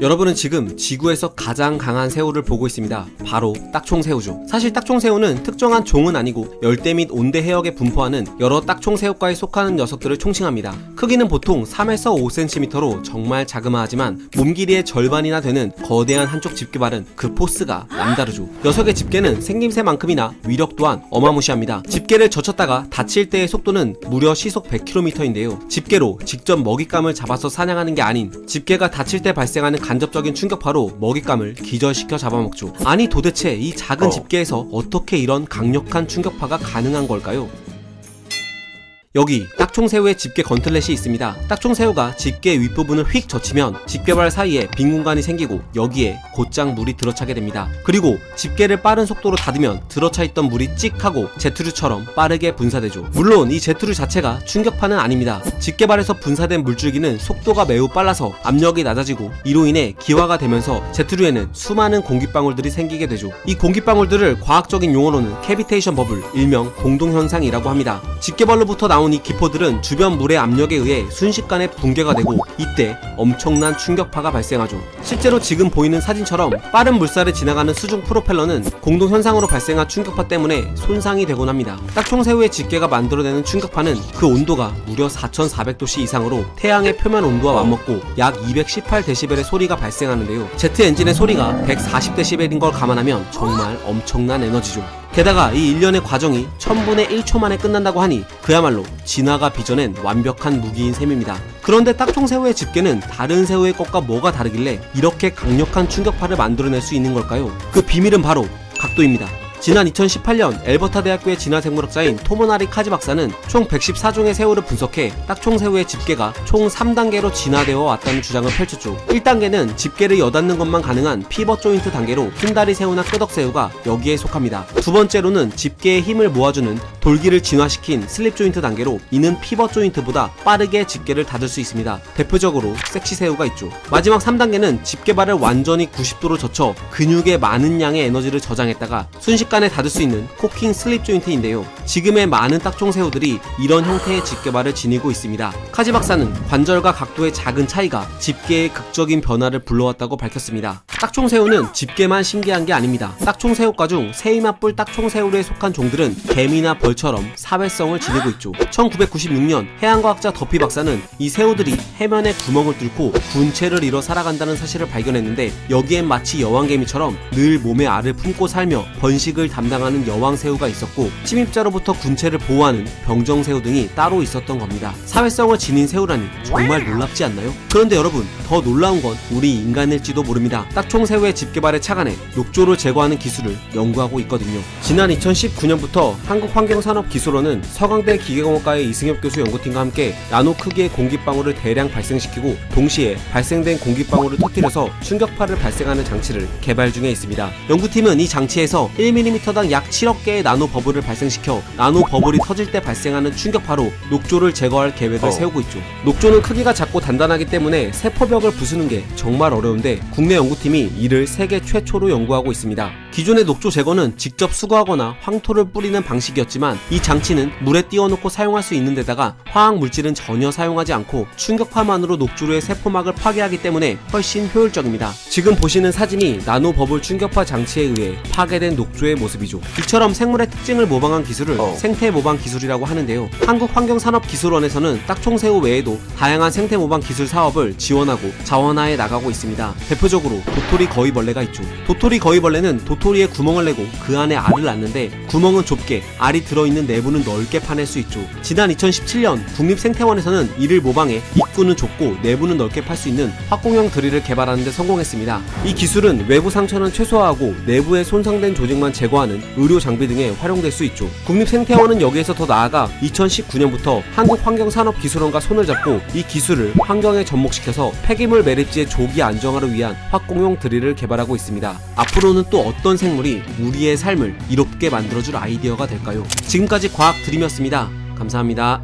여러분은 지금 지구에서 가장 강한 새우를 보고 있습니다. 바로 딱총새우죠. 사실 딱총새우는 특정한 종은 아니고 열대 및 온대 해역에 분포하는 여러 딱총새우과에 속하는 녀석들을 총칭합니다. 크기는 보통 3에서 5cm로 정말 자그마하지만 몸 길이의 절반이나 되는 거대한 한쪽 집게발은 그 포스가 남다르죠. 녀석의 집게는 생김새만큼이나 위력 또한 어마무시합니다. 집게를 젖혔다가 다칠 때의 속도는 무려 시속 100km인데요. 집게로 직접 먹잇감을 잡아서 사냥하는 게 아닌 집게가 다칠 때 발생하는 간접적인 충격파로 먹잇감을 기절시켜 잡아먹죠. 아니 도대체 이 작은 어. 집게에서 어떻게 이런 강력한 충격파가 가능한 걸까요? 여기 딱총새우의 집게 건틀렛이 있습니다. 딱총새우가 집게 윗부분을 휙 젖히면 집게발 사이에 빈 공간이 생기고 여기에 곧장 물이 들어차게 됩니다. 그리고 집게를 빠른 속도로 닫으면 들어차 있던 물이 찍 하고 제트류처럼 빠르게 분사되죠. 물론 이 제트류 자체가 충격파는 아닙니다. 집게발에서 분사된 물줄기는 속도가 매우 빨라서 압력이 낮아지고 이로 인해 기화가 되면서 제트류에는 수많은 공기방울들이 생기게 되죠. 이 공기방울들을 과학적인 용어로는 캐비테이션 버블, 일명 공동현상이라고 합니다. 집게발로부터 나온 이 기포들은 주변 물의 압력에 의해 순식간에 붕괴가 되고 이때 엄청난 충격파가 발생하죠. 실제로 지금 보이는 사진처럼 빠른 물살을 지나가는 수중 프로펠러는 공동 현상으로 발생한 충격파 때문에 손상이 되곤 합니다. 딱총새우의 집게가 만들어내는 충격파는 그 온도가 무려 4400도씨 이상으로 태양의 표면 온도와 맞먹고 약 218데시벨의 소리가 발생하는데요. 제트 엔진의 소리가 140데시벨인 걸 감안하면 정말 엄청난 에너지죠. 게다가 이 일련의 과정이 1000분의 1초 만에 끝난다고 하니 그야말로 진화가 빚어낸 완벽한 무기인 셈입니다. 그런데 딱총새우의 집게는 다른 새우의 것과 뭐가 다르길래 이렇게 강력한 충격파를 만들어낼 수 있는 걸까요? 그 비밀은 바로 각도입니다. 지난 2018년 엘버타 대학교의 진화생물학자인 토모나리 카지 박사는 총 114종의 새우를 분석해 딱총 새우의 집게가 총 3단계로 진화되어 왔다는 주장을 펼쳤죠. 1단계는 집게를 여닫는 것만 가능한 피벗 조인트 단계로 흰다리 새우나 끄덕새우가 여기에 속합니다. 두 번째로는 집게의 힘을 모아주는 돌기를 진화시킨 슬립 조인트 단계로 이는 피벗 조인트보다 빠르게 집게를 닫을 수 있습니다. 대표적으로 섹시 새우가 있죠. 마지막 3단계는 집게발을 완전히 90도로 젖혀 근육의 많은 양의 에너지를 저장했다가 순식간 에 닫을 수 있는 코킹 슬립 조인트인데요. 지금의 많은 딱총새우들이 이런 형태의 집게발을 지니고 있습니다. 카지 박사는 관절과 각도의 작은 차이가 집게의 극적인 변화를 불러왔다고 밝혔습니다. 딱총새우는 집게만 신기한 게 아닙니다. 딱총새우과 중 세이맛뿔 딱총새우에 속한 종들은 개미나 벌처럼 사회성을 지니고 있죠. 1996년 해양과학자 더피 박사는 이 새우들이 해면에 구멍을 뚫고 군체를 이뤄 살아간다는 사실을 발견했는데 여기엔 마치 여왕개미처럼 늘 몸에 알을 품고 살며 번식을 담당하는 여왕새우가 있었고 침입자로부터 군체를 보호하는 병정새우 등이 따로 있었던 겁니다. 사회성을 지닌 새우라니 정말 놀랍지 않나요? 그런데 여러분 더 놀라운 건 우리 인간일지도 모릅니다. 딱 총새우의 집게발에 착안해 녹조를 제거하는 기술을 연구하고 있거든요. 지난 2019년부터 한국환경산업기술원은 서강대 기계공학과의 이승엽 교수 연구팀과 함께 나노 크기의 공기방울을 대량 발생시키고 동시에 발생된 공기방울을 터뜨려서 충격파를 발생하는 장치를 개발 중에 있습니다. 연구팀은 이 장치에서 1mm당 약 7억 개의 나노 버블을 발생시켜 나노 버블이 터질 때 발생하는 충격파로 녹조를 제거할 계획을 어. 세우고 있죠. 녹조는 크기가 작고 단단하기 때문에 세포벽을 부수는 게 정말 어려운데 국내 연구팀이 이를 세계 최초로 연구하고 있습니다. 기존의 녹조 제거는 직접 수거하거나 황토를 뿌리는 방식이었지만 이 장치는 물에 띄워놓고 사용할 수 있는 데다가 화학 물질은 전혀 사용하지 않고 충격파만으로 녹조류의 세포막을 파괴하기 때문에 훨씬 효율적입니다. 지금 보시는 사진이 나노 버블 충격파 장치에 의해 파괴된 녹조의 모습이죠. 이처럼 생물의 특징을 모방한 기술을 어. 생태 모방 기술이라고 하는데요. 한국환경산업기술원에서는 딱총새우 외에도 다양한 생태 모방 기술 사업을 지원하고 자원화해 나가고 있습니다. 대표적으로 도토리 거위벌레가 있죠. 도토리 거위벌레는 도토리 에 구멍을 내고 그 안에 알을 낳는데 구멍은 좁게 알이 들어있는 내부는 넓게 파낼 수 있죠. 지난 2017년 국립생태원에서는 이를 모방해 입구는 좁고 내부는 넓게 팔 수 있는 확공형 드릴을 개발하는 데 성공했습니다. 이 기술은 외부 상처는 최소화하고 내부에 손상된 조직만 제거하는 의료 장비 등에 활용될 수 있죠. 국립생태원은 여기에서 더 나아가 2019년부터 한국환경산업기술원과 손을 잡고 이 기술을 환경에 접목시켜서 폐기물 매립지의 조기 안정화를 위한 확공용 드릴을 개발하고 있습니다. 앞으로는 또 어떤 생물이 우리의 삶을 이롭게 만들어줄 아이디어가 될까요? 지금까지 과학 드림이었습니다. 감사합니다.